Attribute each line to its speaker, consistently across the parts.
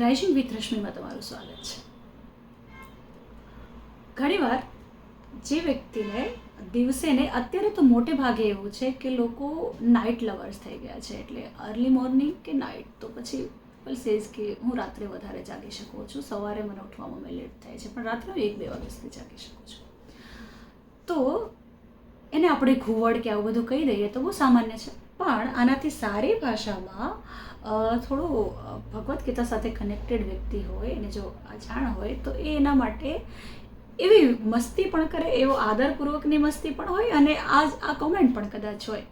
Speaker 1: Rising with રશ્મિમાં તમારું સ્વાગત છે. ઘણીવાર જે વ્યક્તિને દિવસે ને અત્યારે તો મોટે ભાગે એવું છે કે લોકો નાઇટ લવર્સ થઈ ગયા છે. એટલે અર્લી મોર્નિંગ કે નાઇટ તો પછી પલ સેઝ કે હું રાત્રે વધારે જાગી શકું છું. સવારે મને ઉઠવામાં મેં લેટ થાય છે. પણ રાત્રે હું એક બે વાગ્યા સુધી જાગી શકું છું. તો એને આપણે ઘુવડ કે આવું બધું કહી દઈએ તો બહુ સામાન્ય છે. પણ આનાથી સારી ભાષામાં થોડું ભગવદ્ ગીતા સાથે કનેક્ટેડ વ્યક્તિ હોય એને જો અજાણ હોય તો એ એના માટે એવી મસ્તી પણ કરે, એવો આદરપૂર્વકની મસ્તી પણ હોય અને આ આ કોમેન્ટ પણ કદાચ હોય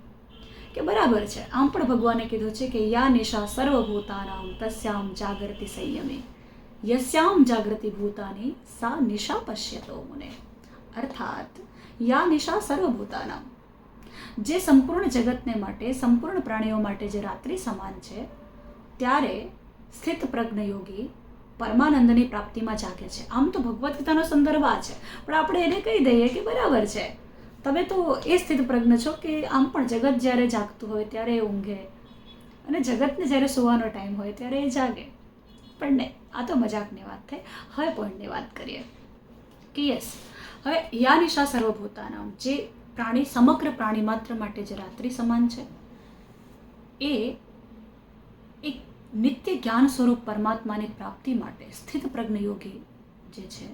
Speaker 1: કે બરાબર છે. આમ પણ ભગવાને કીધું છે કે, યા નિશા સર્વભૂતાનામ તસ્યામ જાગૃતિ સંયમે. યસ્યામ જાગૃતિ ભૂતાની સા નિશા પશ્યતો મુને. અર્થાત, યા નિશા સર્વભૂતાનામ. જે સંપૂર્ણ જગતને માટે, સંપૂર્ણ પ્રાણીઓ માટે જે રાત્રિ સમાન છે, ત્યારે સ્થિત પ્રજ્ઞ યોગી પરમાનંદની પ્રાપ્તિમાં જાગે છે. આમ તો ભગવદ્ ગીતાનો સંદર્ભ આ છે. પણ આપણે એને કહી દઈએ કે બરાબર છે. તમે તો એ સ્થિત પ્રજ્ઞ છો કે આમ પણ જગત જ્યારે જાગતું હોય ત્યારે એ ઊંઘે. અને જગતને જ્યારે સુવાનો ટાઈમ હોય ત્યારે એ જાગે. પણ નહીં, આ તો મજાકની વાત થઈ. હવે પોઈન્ટની વાત કરીએ. કે યસ હવે યા નિશા સર્વભૂતાનામ, જે પ્રાણી સમગ્ર પ્રાણી માત્ર માટે જે રાત્રિ સમાન છે, એ એક નિત્ય જ્ઞાન સ્વરૂપ પરમાત્માની પ્રાપ્તિ માટે સ્થિત પ્રજ્ઞ યોગી જે છે,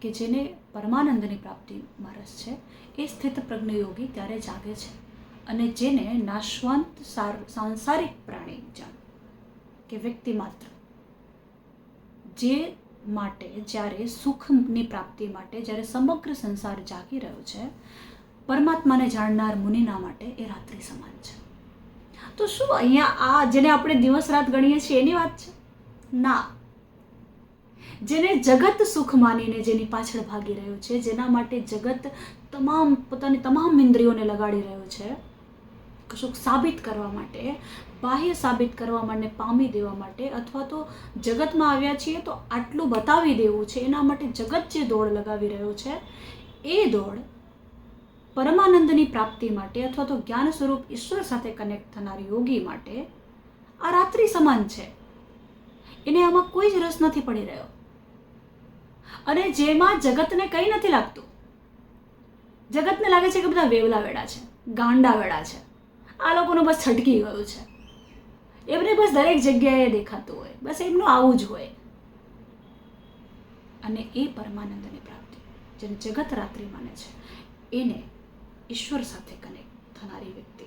Speaker 1: કે જેને પરમાનંદની પ્રાપ્તિમાં રસ છે, એ સ્થિત પ્રજ્ઞ યોગી ત્યારે જાગે છે અને જેને નાશવંત સાર, સાંસારિક પ્રાણી જાણ, કે વ્યક્તિ માત્ર. જે માટે જ્યારે સુખની પ્રાપ્તિ માટે જ્યારે સમગ્ર સંસાર જાગી રહ્યો છે પરમાત્માને જાણનાર મુનિના માટે એ રાત્રિ સમાન છે. તો શું અહીંયા આ જેને આપણે દિવસ રાત ગણીએ છીએ એની વાત છે? ના. જેને જગત સુખ માનીને જેની પાછળ ભાગી રહ્યો છે, જેના માટે જગત તમામ પોતાની તમામ ઇન્દ્રિયોને લગાડી રહ્યો છે, કશુંક સાબિત કરવા માટે, બાહ્ય સાબિત કરવા માટે, પામી દેવા માટે, અથવા તો જગતમાં આવ્યા છીએ તો આટલું બતાવી દેવું છે, એના માટે જગત જે દોડ લગાવી રહ્યો છે, એ દોડ પરમાનંદની પ્રાપ્તિ માટે અથવા તો જ્ઞાન સ્વરૂપ ઈશ્વર સાથે કનેક્ટ થનાર યોગી માટે આ રાત્રિ સમાન છે. એને આમાં કોઈ જ રસ નથી પડી રહ્યો. અને જેમાં જગતને કંઈ નથી લાગતું. જગતને લાગે છે કે બધા વેવલા વેડા છે ગાંડા વેડા છે. આ લોકોનું બસ છટકી ગયું છે. એમને બસ દરેક જગ્યાએ દેખાતું હોય, બસ એમનું આવું જ હોય. અને એ પરમાનંદની પ્રાપ્તિ, જેને જગત રાત્રિ માને છે, એને ઈશ્વર સાથે કનેક્ટ થનારી વ્યક્તિ.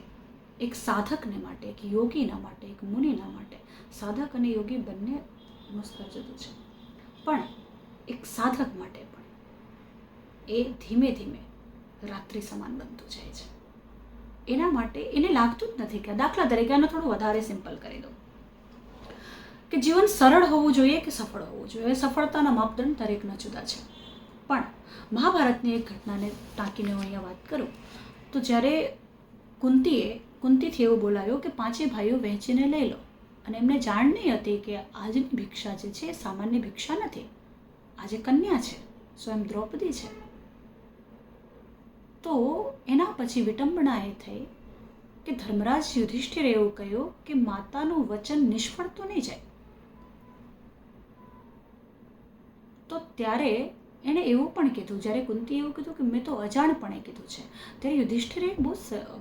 Speaker 1: એક સાધકને માટે, એક યોગીના માટે, એક મુનિના માટે. સાધક અને યોગી બંને મસ્તર જુદું છે. પણ એક સાધક માટે પણ એ ધીમે ધીમે રાત્રિ સમાન બનતું જાય છે. એના માટે એને લાગતું જ નથી કે દાખલા તરીકે આને થોડું વધારે સિમ્પલ કરી દઉં. કે જીવન સરળ હોવું જોઈએ કે સફળ હોવું જોઈએ? સફળતાના માપદંડ દરેકના જુદા છે. મહાભારતની એક ઘટનાને ટાંકીને હું અહીંયા વાત કરું. તો જ્યારે કુંતીએ, કુંતીથી એવું બોલાવ્યો કે પાંચે ભાઈઓ વહેંચીને લઈ લો. અને એમને જાણ નહીં હતી કે આજની ભિક્ષા જે છે સામાન્ય ભિક્ષા નથી. આજે કન્યા છે, સ્વયં દ્રૌપદી છે. તો એના પછી વિટંબના એ થઈ કે ધર્મરાજ યુધિષ્ઠિરે એવું કહ્યું કે માતાનું વચન નિષ્ફળ તો નહીં જાય. તો ત્યારે એણે એવું પણ કીધું, જ્યારે કુંતી એવું કીધું કે મેં તો અજાણપણે કીધું છે. ત્યારે યુધિષ્ઠિરે બહુ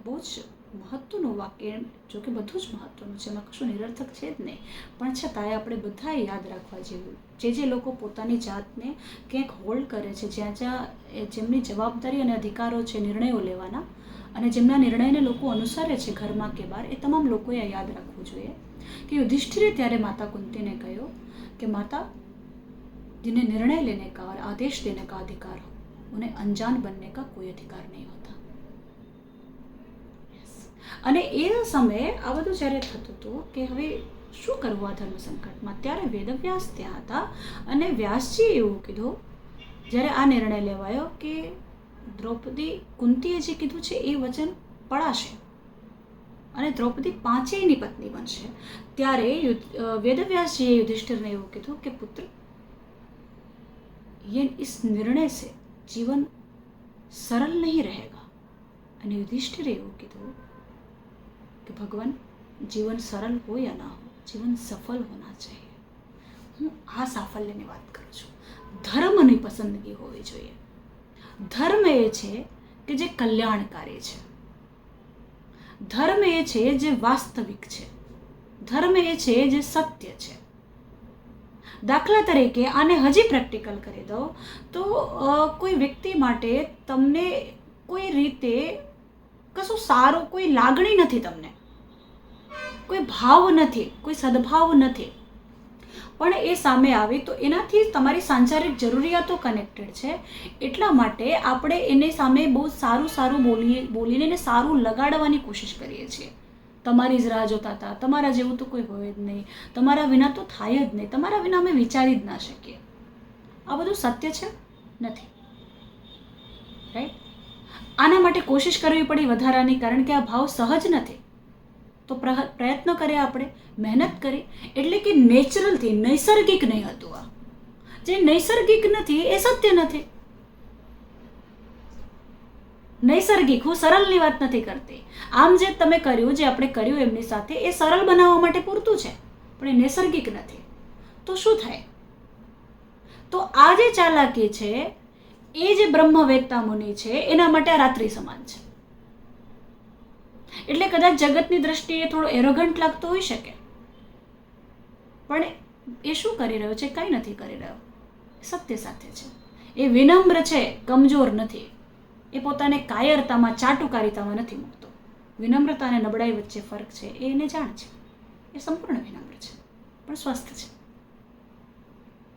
Speaker 1: બહુ જ મહત્વનું વાક્ય જો કે બધું જ મહત્વનું છે, એમાં કશું નિરર્થક છે જ નહીં. પણ છતાંય આપણે બધાએ યાદ રાખવા જેવું. જે જે લોકો પોતાની જાતને ક્યાંક હોલ્ડ કરે છે, જ્યાં જ્યાં જેમની જવાબદારી અને અધિકારો છે, નિર્ણયો લેવાના અને જેમના નિર્ણયને લોકો અનુસરે છે ઘરમાં કે બહાર, એ તમામ લોકોએ યાદ રાખવું જોઈએ. કે યુધિષ્ઠિરે ત્યારે માતા કુંતીને કહ્યું કે, માતા जिन्हें निर्णय लेने का और आदेश देने का अधिकार हो उन्हें अनजान बनने का कोई अधिकार नहीं होता Yes. અને એ સમયે આ બધું જ્યારે થતું હતું કે હવે શું કરવું આ ધર્મ સંકટમાં ત્યારે વેદવ્યાસ ત્યાં હતા અને વ્યાસજીએ એવું કીધું જ્યારે આ નિર્ણય લેવાયો કે દ્રૌપદી કુંતીએ જે કીધું છે એ વચન પડાશે અને દ્રૌપદી પાંચેયની પત્ની બનશે ત્યારે યુધ- અ, વેદવ્યાસજીએ યુધિષ્ઠિરને એવું કીધું કે પુત્ર ये इस निर्णय से जीवन सरल नहीं रहेगा અને યુધિષ્ઠિરે એવું કીધું કે ભગવાન જીવન સરળ हो या ना हो जीवन सफल होना चाहिए હું આ સાફલ્યની વાત કરું છું ધર્મની પસંદગી હોવી જોઈએ ધર્મ એ છે કે જે કલ્યાણકારી છે ધર્મ એ છે જે વાસ્તવિક છે ધર્મ એ છે જે સત્ય છે દાખલા તરીકે આને હજી પ્રેક્ટિકલ કરી દો, તો કોઈ વ્યક્તિ માટે તમને કોઈ રીતે કશું સારું કોઈ લાગણી નથી તમને. કોઈ ભાવ નથી, કોઈ સદભાવ નથી. પણ એ સામે આવે તો એનાથી તમારી સાંસારિક જરૂરિયાતો કનેક્ટેડ છે. એટલા માટે આપણે એને સામે બહુ સારું સારું બોલીએ, બોલીને એને સારું લગાડવાની કોશિશ કરીએ છીએ. તમારી જ રાહ જોતા હતા. તમારા જેવું તો કોઈ હોય જ નહીં. તમારા વિના તો થાય જ નહીં. તમારા વિના અમે વિચારી જ ના શકીએ. આ બધું સત્ય છે? નથી. રાઈટ આના માટે કોશિશ કરવી પડી વધારાની, કારણ કે આ ભાવ સહજ નથી. તો પ્રયત્ન કર્યા આપણે. મહેનત કરી એટલે કે નેચરલથી નૈસર્ગિક નહીં હતું આ. જે નૈસર્ગિક નથી, એ સત્ય નથી. નૈસર્ગિક, હું સરળની વાત નથી કરતી. આમ જે તમે કર્યું, જે આપણે કર્યું એમની સાથે, એ સરળ બનાવવા માટે પૂરતું છે, પણ એ નૈસર્ગિક નથી. તો શું થાય? તો આ જે ચાલાકી છે, એ જે બ્રહ્મવેત્તા મુનિ છે, એના માટે આ રાત્રિ સમાન છે. એટલે કદાચ જગતની દ્રષ્ટિએ થોડો એરોગન્ટ લાગતો હોઈ શકે. પણ એ શું કરી રહ્યો છે? કંઈ નથી કરી રહ્યો. સત્ય સાથે છે. એ વિનમ્ર છે, કમજોર નથી. એ પોતાને કાયરતામાં, ચાટુકારિતામાં નથી મૂકતો. વિનમ્રતા અને નબળાઈ વચ્ચે ફરક છે, એ એને જાણ છે. એ સંપૂર્ણ વિનમ્ર છે, પણ સ્વસ્થ છે.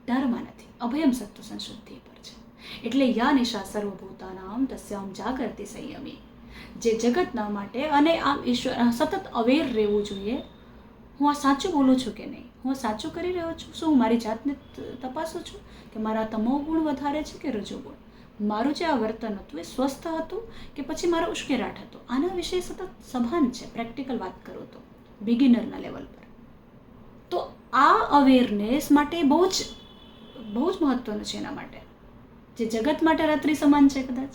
Speaker 1: ડરમાં નથી, અભયમ સત્વ સંશુદ્ધિ પર છે. એટલે યા નિશા સર્વભૂતાનામ તસ્યામ જાગૃતિ સંયમી. જે જગતના માટે અને આમ ઈશ્વર સતત અવેર રહેવું જોઈએ. હું આ સાચું બોલું છું કે નહીં? હું સાચું કરી રહ્યો છું? શું હું મારી જાતને તપાસું છું? કે મારા તમો ગુણ વધારે છે કે રજો ગુણ મારું જે આ વર્તન હતું એ સ્વસ્થ હતું કે પછી મારો ઉશ્કેરાટ હતો? આના વિશે સતત સભાન છે, પ્રેક્ટિકલ વાત કરું તો બિગિનરના લેવલ પર. તો આ અવેરનેસ માટે બહુ જ બહુ જ મહત્વનું છે એના માટે. જે જગત માટે રાત્રિ સમાન છે કદાચ.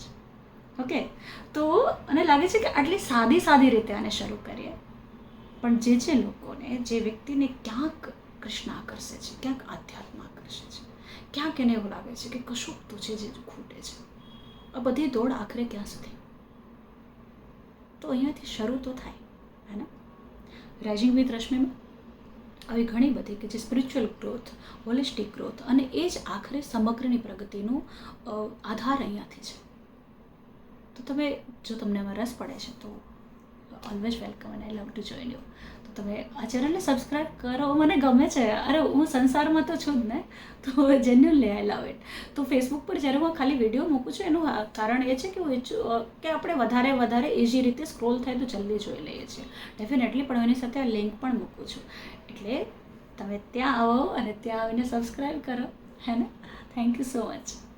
Speaker 1: ઓકે? તો મને લાગે છે કે આટલી સાદી સાદી રીતે આને શરૂ કરીએ. પણ જે જે લોકોને, જે વ્યક્તિને ક્યાંક કૃષ્ણ આકર્ષે છે, ક્યાંક આધ્યાત્મ આકર્ષે છે ક્યાંક એને એવું લાગે છે કે કશુંક તો છે જે ખૂટે છે? આ બધી દોડ આખરે ક્યાં સુધી? તો અહીંયાથી શરૂ તો થાય, હે ને? રાઇઝિંગ વિથ રશ્મિમાં આવી ઘણી બધી કે જે સ્પિરિચ્યુઅલ ગ્રોથ હોલિસ્ટિક ગ્રોથ અને એ જ આખરે સમગ્રની પ્રગતિનો આધાર અહીંયાથી છે. તો તમે જો તમને એમાં રસ પડે છે, તો ઓલવેઝ વેલકમ અને I love to join you તમે આ ચેનલને સબસ્ક્રાઈબ કરો. મને ગમે છે. અરે, હું સંસારમાં તો છું જ ને. તો જેન્યુઅનલી આઈ લવ ઇટ તો ફેસબુક પર જ્યારે હું ખાલી વીડિયો મૂકું છું, એનું કારણ એ છે કે હું કે આપણે વધારે વધારે ઇઝી રીતે સ્ક્રોલ થાય તો જલ્દી જોઈ લઈએ છીએ. ડેફિનેટલી પણ એની સાથે આ લિંક પણ મૂકું છું. એટલે તમે ત્યાં આવો અને ત્યાં આવીને સબસ્ક્રાઈબ કરો. હે ને? Thank you so much